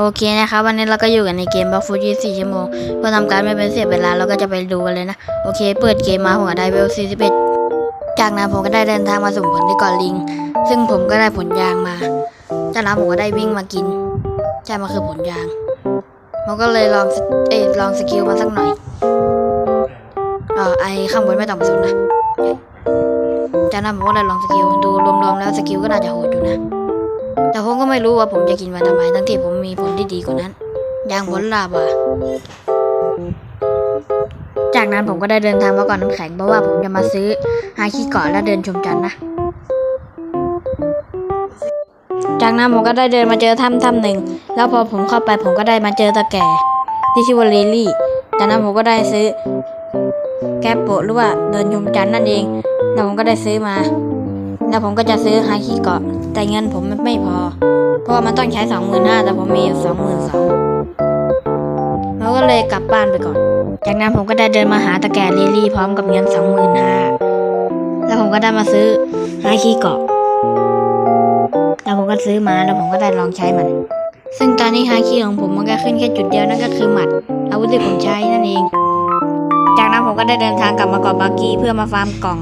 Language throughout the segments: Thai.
โอเคนะครับวันนี้เราก็อยู่กันในเกมบล็อกฟูยี่สี่ชั่วโมงเพื่อทำการไม่เป็นเสียเวลาเราก็จะไปดูกันเลยนะ โอเค เปิดเกมมาผมก็ได้เวล41จากนั้นผมก็ได้เดินทางมาสุ่มผลที่เกาะลิง ซึ่งผมก็ได้ผลยางมาจากนั้นผมก็ได้วิ่งมากินใช่มันคือผลยางผมก็เลยลองเอยลองสกิลมาสักหน่อยเออไอข้างบนไม่ต่ำสุดนะจากนั้นผมก็เลยลองสกิลดูรวมๆแล้วสกิลก็น่าจะโหดอยู่นะ แต่ผมก็ไม่รู้ว่าผมจะกินมันทำไมทั้งที่ผมมีผลที่ดีกว่านั้น อย่างผลลาบอะจากนั้นผมก็ได้เดินทางมาก่อนน้ำแข็งเพราะว่าผมจะมาซื้อฮาคิเกาะและเดินชมจันทร์นะ จากนั้นผมก็ได้เดินมาเจอถ้ำถ้ำหนึ่ง แล้วพอผมเข้าไปผมก็ได้มาเจอตะแก่ที่ชื่อว่าเลลี่จากนั้นผมก็ได้ซื้อแก้ปโปะหรือว่าเดินชมจันทร์นั่นเอง แล้วผมก็ได้ซื้อมา แล้วผมก็จะซื้อฮาคิเกาะ แต่เงินผมมันไม่พอ เพราะมันต้องใช้สองหมื่นห้าแต่ผมมีอยู่สองหมื่นสองเราก็เลยกลับบ้านไปก่อน จากนั้นผมก็ได้เดินมาหาตะแก่ลิลี่พร้อมกับเงินสองหมื่นห้าแล้วผมก็ได้มาซื้อฮาคิเกาะ แล้วผมก็ซื้อมาแล้วผมก็ได้ลองใช้มัน ซึ่งตอนนี้ฮาคิของผมมันก็ขึ้นแค่จุดเดียวนั่นก็คือหมัดอาวุธที่ผมใช้นั่นเอง จากนั้นผมก็ได้เดินทางกลับมาเกาะบากีเพื่อมาฟาร์มกล่อง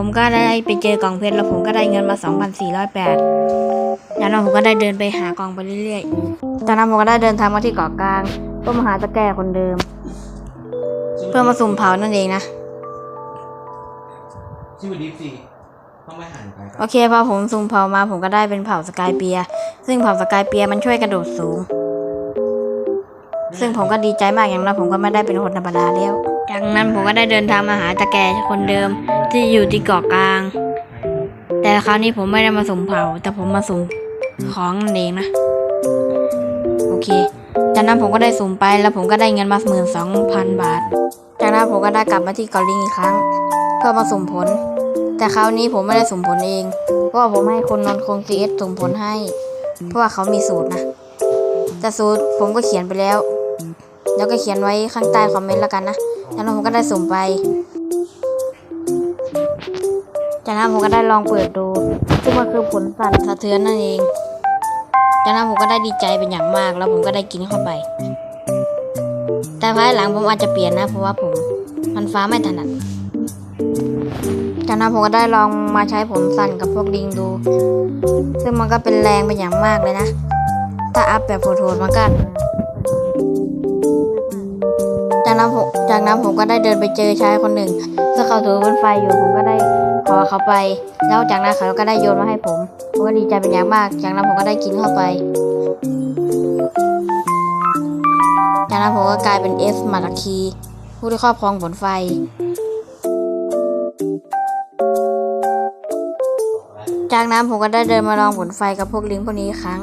ผมก็ได้ไปเจอกล่องเพชรแล้วผมก็ได้เงินมา 2,408จากนั้นผมก็ได้เดินไปหากล่องไปเรื่อยๆจากนั้นผมก็ได้เดินทางมาที่เกาะกลางเพื่อมาหาตะแก่คนเดิม เพื่อมาสุ่มเผานั่นเองนะชื่อดิฟซี่ต้องไม่หันไปโอเคพอผมสุ่มเผามาผมก็ได้เป็นเผาสกายเปียร์ซึ่งเผาสกายเปียร์มันช่วยกระโดดสูง ซึ่งผมก็ดีใจมากอย่างนั้นผมก็ไม่ได้เป็นคนธรรมดาแล้ว จากนั้นผมก็ได้เดินทางมาหาตะแก่คนเดิมที่อยู่ที่เกาะกลาง แต่คราวนี้ผมไม่ได้มาสุ่มเผา แต่ผมมาสุ่มของนั่นเองนะ โอเค จากนั้นผมก็ได้สุ่มไปแล้วผมก็ได้เงินมาหมื่นสองพันบาท จากนั้นผมก็ได้กลับมาที่เกาหลีอีกครั้ง เพื่อมาสุ่มผล แต่คราวนี้ผมไม่ได้สุ่มผลเอง เพราะผมให้คนนอนคงซีเอสสุ่มผลให้ เพราะว่าเขามีสูตรนะแต่สูตรผมก็เขียนไปแล้ว แล้วก็เขียนไว้ข้างใต้คอมเมนต์แล้วกันนะ จากนั้นผมก็ได้สุ่มไป จากนั้นผมก็ได้ลองเปิดดู ซึ่งมันคือผลสั่นสะเทือนนั่นเอง จากนั้นผมก็ได้ดีใจเป็นอย่างมาก แล้วผมก็ได้กินเข้าไป แต่ภายหลังผมอาจจะเปลี่ยนนะ เพราะว่าผมมันฟ้าไม่ถนัดจากนั้นผมก็ได้ลองมาใช้ผลสั่นกับพวกลิงดู ซึ่งมันก็เป็นแรงเป็นอย่างมากเลยนะ ถ้าอัพแบบโหดๆมันก็ จากนั้นผมจากนั้นผมก็ได้เดินไปเจอชายคนหนึ่งซึ่งเขาถือบนไฟอยู่ผมก็ได้ขอเขาไป แล้วจากนั้นเขาก็ได้โยนมาให้ผมผมก็ดีใจเป็นอย่างมาก จากนั้นผมก็ได้กินเข้าไป จากนั้นผมก็กลายเป็นเอสมาราคีผู้ที่ครอบครองผลไฟจากนั้นผมก็ได้เดินมาลองผลไฟกับพวกลิงพวกนี้อีกครั้ง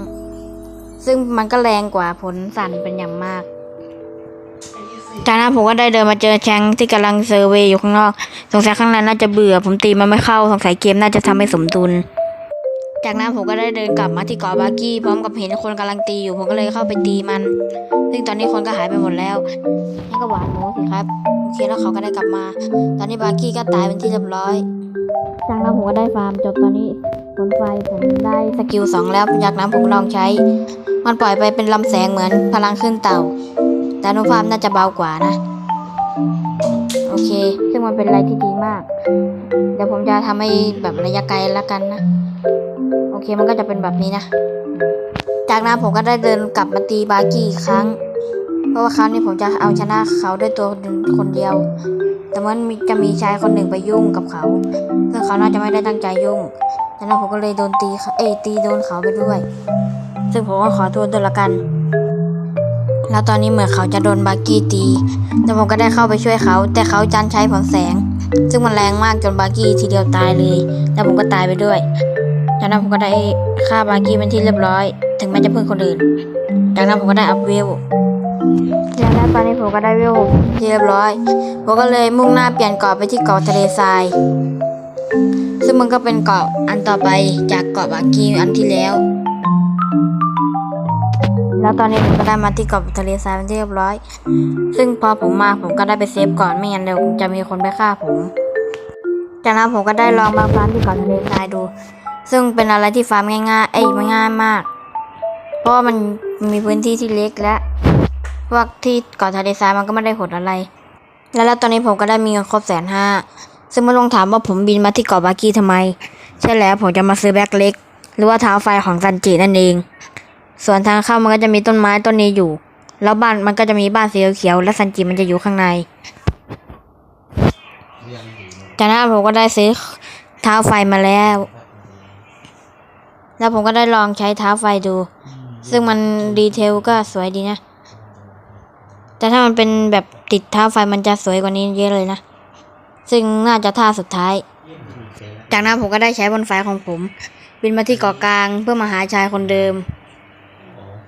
ซึ่งมันก็แรงกว่าผลสั่นเป็นอย่างมาก จากนั้นผมก็ได้เดินมาเจอแชงที่กำลังเซอร์เวย์อยู่ข้างนอก สงสัยข้างในน่าจะเบื่อ ผมตีมันไม่เข้า สงสัยเกมน่าจะทำให้สมดุล จากนั้นผมก็ได้เดินกลับมาที่เกาะบากี้พร้อมกับเห็นคนกำลังตีอยู่ ผมก็เลยเข้าไปตีมัน ซึ่งตอนนี้คนก็หายไปหมดแล้ว นี่ก็หวานหมูสิครับ โอเคแล้วเขาก็ได้กลับมา ตอนนี้บากี้ก็ตายเป็นที่เรียบร้อย จากนั้นผมก็ได้ฟาร์มจบตอนนี้ผลไฟผมได้สกิลสองแล้วจากนั้นผมลองใช้ มันปล่อยไปเป็นลำแสงเหมือนพลังขึ้นเต่า แต่อนุภาพน่าจะเบากว่านะ โอเค ซึ่งมันเป็นอะไรที่ดีมาก เดี๋ยวผมจะทำให้แบบระยะไกลละกันนะ โอเคมันก็จะเป็นแบบนี้นะ จากนั้นผมก็ได้เดินกลับมาตีบาร์กี้อีกครั้ง เพราะว่าครั้งนี้ผมจะเอาชนะเขาด้วยตัวคนเดียว แต่มันจะมีชายคนหนึ่งไปยุ่งกับเขาซึ่งเขาน่าจะไม่ได้ตั้งใจยุ่งจากนั้นผมก็เลยโดนตีเขาเอ้ยตีโดนเขาไปด้วย ซึ่งผมก็ขอโทษด้วยละกัน แล้วตอนนี้เหมือนเขาจะโดนบาร์กี้ตี แต่ผมก็ได้เข้าไปช่วยเขา แต่เขาจันใช้ผลแสง ซึ่งมันแรงมากจนบาร์กี้ทีเดียวตายเลยแล้วผมก็ตายไปด้วยจากนั้นผมก็ได้ฆ่าบาร์กี้เป็นที่เรียบร้อย ถึงแม้จะเพื่อนคนอื่น จากนั้นผมก็ได้อัพเวลจากนั้นตอนนี้ผมก็ได้เวลที่เรียบร้อย ผมก็เลยมุ่งหน้าเปลี่ยนเกาะไปที่เกาะทะเลทราย ซึ่งมันก็เป็นเกาะอันต่อไปจากเกาะบาร์กี้อันที่แล้ว แล้วตอนนี้ผมก็ได้มาที่เกาะทะเลทรายเป็นที่เรียบร้อย ซึ่งพอผมมาผมก็ได้ไปเซฟก่อนไม่งั้นเดี๋ยวจะมีคนไปฆ่าผม จากนั้นผมก็ได้ลองมาฟาร์มที่เกาะทะเลทรายดู ซึ่งเป็นอะไรที่ฟาร์มง่ายๆ เอ้ยไม่ง่ายมาก เพราะมันมีพื้นที่ที่เล็กและพวกที่เกาะทะเลทรายมันก็ไม่ได้ผลอะไร แล้วแล้วตอนนี้ผมก็ได้มีเงินครบแสนห้าซึ่งไม่ต้องถามว่าผมบินมาที่เกาะบากีทำไม ใช่แล้วผมจะมาซื้อแบ็คเล็ก หรือว่าเท้าไฟของซันจินั่นเอง ส่วนทางเข้ามันก็จะมีต้นไม้ต้นนี้อยู่ แล้วบ้านมันก็จะมีบ้านสีเขียวและซันจิมันจะอยู่ข้างในเรียนอยู่นะจากนั้นผมก็ได้ซื้อเท้าไฟมาแล้ว แล้วผมก็ได้ลองใช้เท้าไฟดู ซึ่งมันดีเทลก็สวยดีนะ แต่ถ้ามันเป็นแบบติดเท้าไฟมันจะสวยกว่านี้เยอะเลยนะ ซึ่งน่าจะท่าสุดท้าย จากนั้นผมก็ได้ใช้บนไฟของผม บินมาที่เกาะกลางเพื่อมาหาชายคนเดิม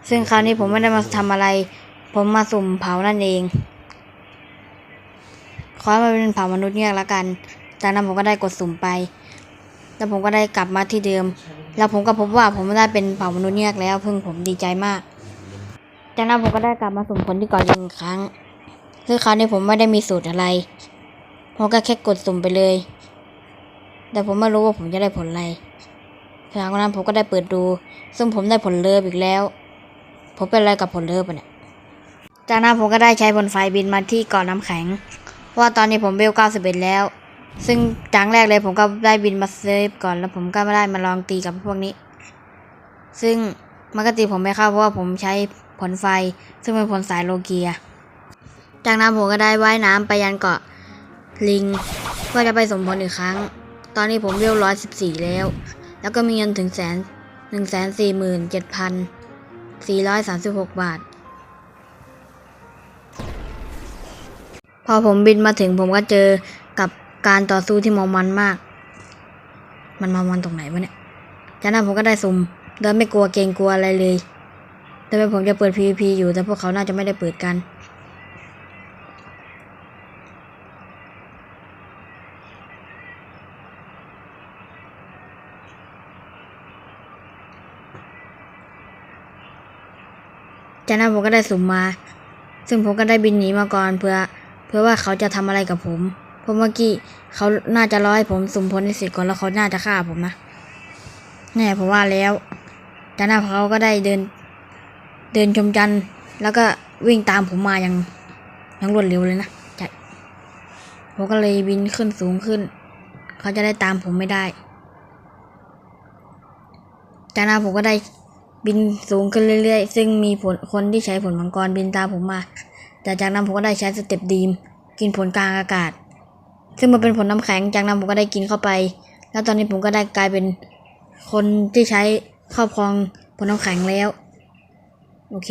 ซึ่งคราวนี้ผมไม่ได้มาทำอะไร ผมมาสุ่มเผานั่นเอง ขอให้มันเป็นเผามนุษย์เงือกล้วกัน จากนั้นผมก็ได้กดสุ่มไป แล้วผมก็ได้กลับมาที่เดิม แล้วผมก็พบว่าผมได้เป็นเผามนุษย์เงือกแล้วเพิ่งผมดีใจมาก จากนั้นผมก็ได้กลับมาสุ่มผลที่ก่อนอีกหนึ่งครั้ง ซึ่งคราวนี้ผมไม่ได้มีสูตรอะไร ผมก็แค่กดสุ่มไปเลย แต่ผมไม่รู้ว่าผมจะได้ผลอะไรหลังจากนั้นผมก็ได้เปิดดู ซึ่งผมได้ผลเลิฟอีกแล้ว ผมเป็นอะไรกับผลเลิฟอะเนี่ย จากนั้นผมก็ได้ใช้บนไฟบินมาที่เกาะน้ำแข็งเพราะว่าตอนนี้ผมเบล91 แล้ว ซึ่งจังแรกเลยผมก็ได้บินมาเซฟก่อนแล้วผมก็ไม่ได้มาลองตีกับพวกนี้ ซึ่งมันก็ตีผมไม่เข้าเพราะว่าผมใช้ผลไฟ ซึ่งเป็นผลสายโลเกีย จากนั้นผมก็ได้ว่ายน้ำไปยันเกาะลิงเพื่อจะไปสมผลอีกครั้ง ตอนนี้ผมเวลร้อยสิบสี่แล้ว แล้วก็มีเงินถึงแสนหนึ่งแสนสี่หมื่นเจ็ดพัน 436 บาท พอผมบินมาถึงผมก็เจอกับการต่อสู้ที่เมมันมาก มันเมมันตรงไหนวะเนี่ย จากนั้นผมก็ได้สุ่มโดยไม่กลัวเกรงกลัวอะไรเลย แต่ผมจะเปิด PVP อยู่แต่พวกเขาน่าจะไม่ได้เปิดกัน จากนั้นผมก็ได้สุ่มมา ซึ่งผมก็ได้บินหนีมาก่อนเพื่อ เพื่อว่าเขาจะทำอะไรกับผมเพราะเมื่อกี้เขาน่าจะรอให้ผมสุ่มผลในสิทธิ์ก่อนแล้วเขาน่าจะฆ่าผมนะแน่ผมว่าแล้วจากนั้นเขาก็ได้เดิน เดินชมจันทร์แล้วก็วิ่งตามผมมาอย่างอย่างรวดเร็วเลยนะใช่ผมก็เลยบินขึ้นสูงขึ้น เขาจะได้ตามผมไม่ได้ จากนั้นผมก็ได้ บินสูงขึ้นเรื่อยๆ ซึ่งมีผลคนที่ใช้ผลมังกรบินตามผมมา แต่จากนั้นผมก็ได้ใช้สเต็ปดีม กินผลกลางอากาศ ซึ่งมันเป็นผลน้ำแข็ง จากนั้นผมก็ได้กินเข้าไป แล้วตอนนี้ผมก็ได้กลายเป็นคนที่ใช้ครอบครองผลน้ำแข็งแล้ว โอเค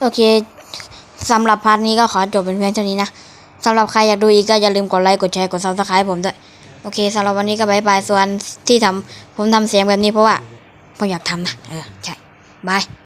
โอเคสำหรับพาร์ทนี้ก็ขอจบเป็นเพียงเท่านี้นะสำหรับใครอยากดูอีกก็อย่าลืมกดไลค์ กดแชร์ กดซับสไครต์ผมด้วย โอเคสำหรับวันนี้ก็บายบาย ส่วนที่ทำผมทำเสียงแบบนี้เพราะว่าผมอยากทำนะ เออ ใช่ บาย